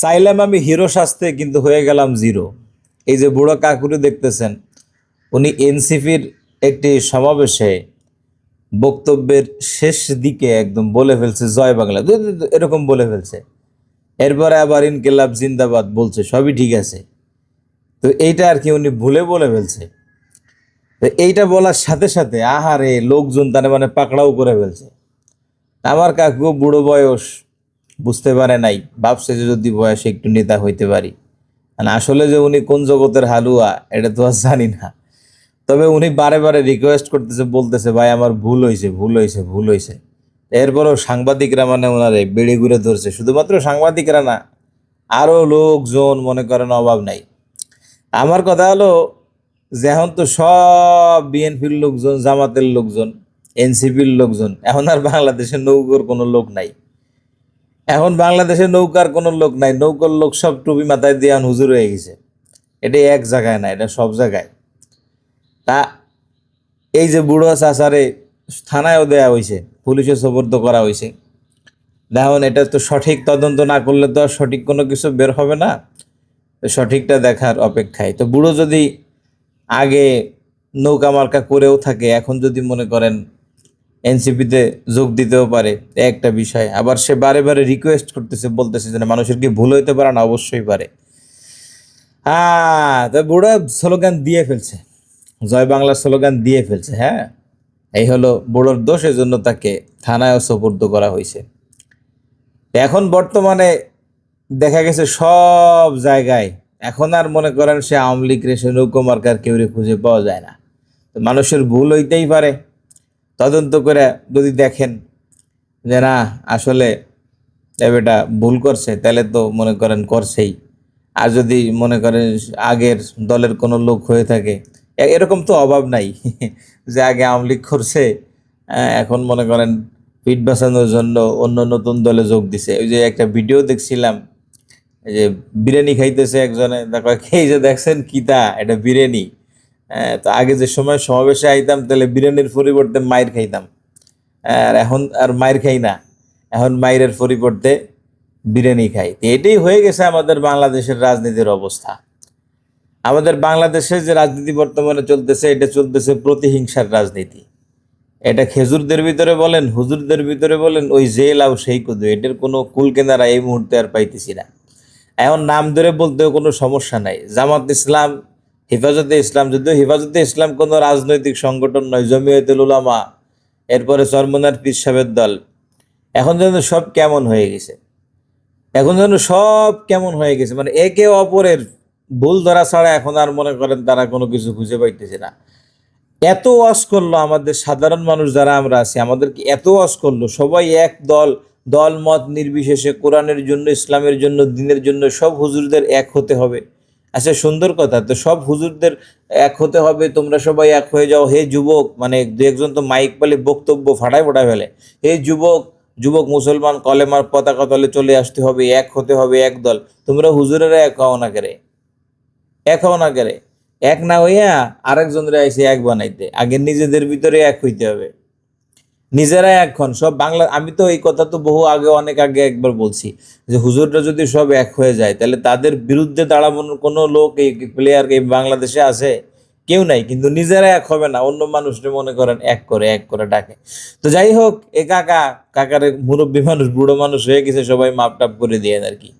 চাইলাম আমি হিরো সাজতে কিন্তু হয়ে গেলাম জিরো। এই যে বুড়ো কাকুরি দেখতেছেন, উনি এনসিপির একটি সমাবেশে বক্তব্যের শেষ দিকে একদম বলে ফেলছে, জয় বাংলা। এরকম বলে ফেলছে। এরপরে আবার ইনকিলাব, জিন্দাবাদ বলছে, সবই ঠিক আছে। তো এইটা আর কি উনি ভুলে বলে ফেলছে। তো এইটা বলার সাথে সাথে, আহারে, লোকজন তার মানে পাকড়াও করে ফেলছে। আমার কাকু বুড়ো বয়স বুঝতে পারে নাই ভাবছে যে যদি বয়সে একটু নেতা হইতে পারি। আর আসলে যে উনি কোন জগতের হালুয়া, এটা তো আর জানি না। তবে উনি বারে বারে রিকোয়েস্ট করতেছে, বলতেছে, ভাই, আমার ভুল হয়েছে ভুল হয়েছে ভুল হয়েছে এরপরও সাংবাদিকরা মানে ওনারে বেড়ে ঘুরে ধরছে। শুধুমাত্র সাংবাদিকরা না আরও লোকজন মনে করেন অভাব নাই। আমার কথা হলো যে এখন তো সব বিএনপির লোকজন, জামাতের লোকজন, এনসিপির লোকজন, এখন আর বাংলাদেশে নৌকোর কোনো লোক নাই। এখন বাংলাদেশে নৌকার কোনো লোক নাই, নৌকার লোক সব টুপি মাথায় দিয়ে হুজুর হয়ে গেছে। এটা এক জায়গায় না, এটা সব জায়গায়। তা এই যে বুড়ো চাচারে থানায়ও দেয়া হয়েছে পুলিশে সোপর্দ করা হয়েছে দেখুন এটা তো সঠিক তদন্ত না করলে তো আর সঠিক কোনো কিছু বের হবে না। সঠিকটা দেখার অপেক্ষায়। তো বুড়ো যদি আগে নৌকা মার্কা করেও থাকে, এখন যদি মনে করেন এনসিপিতে যোগ দিতেও পারে একটা বিষয়। আবার সে বারে বারে রিকোয়েস্ট করতেছে, বলতেছে যে মানুষের কি ভুল হইতে পারে না, অবশ্যই পারে। হ্যাঁ বুড়ো স্লোগান দিয়ে ফেলছে। জয় বাংলা স্লোগান দিয়ে ফেলছে হ্যাঁ? এই হলো বুড়োর দোষ জন্য তাকে থানায়ও সোপর্দ করা হয়েছে। এখন বর্তমানে দেখা গেছে সব জায়গায়, এখন আর মনে করেন সে আওয়ামী লীগ রে সে নৌকো মার্কার কেউ খুঁজে পাওয়া যায় না। মানুষের ভুল হইতেই পারে। তদন্ত করে যদি দেখেন যে না, আসলে এ বেটা ভুল করছে, তাহলে তো মনে করেন করছেই। আর যদি মনে করেন আগের দলের কোনো লোক হয়ে থাকে এরকম তো অভাব নাই। যে আগে আওয়ামী লীগ করছে এখন মনে করেন পিঠ বাঁচানোর জন্য অন্য নতুন দলে যোগ দিছে। ওই যে একটা ভিডিও দেখছিলাম যে বিরিয়ানি খাইতেছে একজনে, দেখো খেয়ে যে দেখছেন কিতা এটা বিরিয়ানি। হ্যাঁ, তো আগে যে সময় সমাবেশে আইতাম তাহলে বিরিয়ানির পরিবর্তে মায়ের খাইতাম। আর এখন আর মায়ের খাই না। এখন মায়ের পরিবর্তে বিরিয়ানি খাই। তো এটাই হয়ে গেছে আমাদের বাংলাদেশের রাজনীতির অবস্থা। আমাদের বাংলাদেশে যে রাজনীতি বর্তমানে চলতেছে এটা চলতেছে প্রতিহিংসার রাজনীতি। এটা খেজুরদের ভিতরে বলেন হুজুরদের ভিতরে বলেন ওই যে লাউ সেই কুদু এটার কোনো কুল কেনারা এই মুহূর্তে আর পাইতেছি না। এখন নাম ধরে বলতেও কোনো সমস্যা নাই। জামাত ইসলাম হেফাজতে ইসলাম, যদিও হেফাজতে ইসলাম কোনো রাজনৈতিক সংগঠন নয় জমিয়তুল উলামা এরপরে চরমনার পীর সাহেবের দল। এখন যেন সব কেমন হয়ে গেছে। এখন যেন সব কেমন হয়ে গেছে। মানে একে অপরের ভুল ধরা ছাড়া এখন আর মনে করেন তারা কোনো কিছু খুঁজে পাইতেছে না। এত ওয়াশ করল আমাদের সাধারণ মানুষ যারা আমরা আছি, আমাদেরকে এত ওয়াশ করল। সবাই এক দল দল মত নির্বিশেষে কোরআনের জন্য, ইসলামের জন্য, দিনের জন্য সব হুজুরদের এক হতে হবে। আচ্ছা সুন্দর কথা। তো সব হুজুরদের এক হতে হবে, তোমরা সবাই এক হয়ে যাও। হে যুবক মানে দু একজন তো মাইক পালে বক্তব্য ফাটায় ফোটায় ফেলে। হে যুবক যুবক মুসলমান, কলেমার পতাকা তলে চলে আসতে হবে, এক হতে হবে এক দল তোমরা হুজুরেরা এক হও না করে? এক হও না করে? এক না হইয়া আরেকজনরা এসে এক বানাইতে। আগে নিজেদের ভিতরে এক হইতে হবে। নিজেরা এখন সব বাংলা আমি তো এই কথা তো বহু আগে, অনেক আগে একবার বলছি যে হুজুররা যদি সব এক হয়ে যায়, তাহলে তাদের বিরুদ্ধে দাঁড়ানোর কোনো লোক এই প্লেয়ার এই বাংলাদেশে আছে? কেউ নাই, কিন্তু নিজেরা এক হবে না। অন্য মানুষরা মনে করেন এক করে এক করে ডাকে। তো যাই হোক, এ কাকা, কাকার মুরব্বী মানুষ, বুড়ো মানুষ হয়ে গেছে, সবাই মাপ টাপ করে দিয়ে আর কি।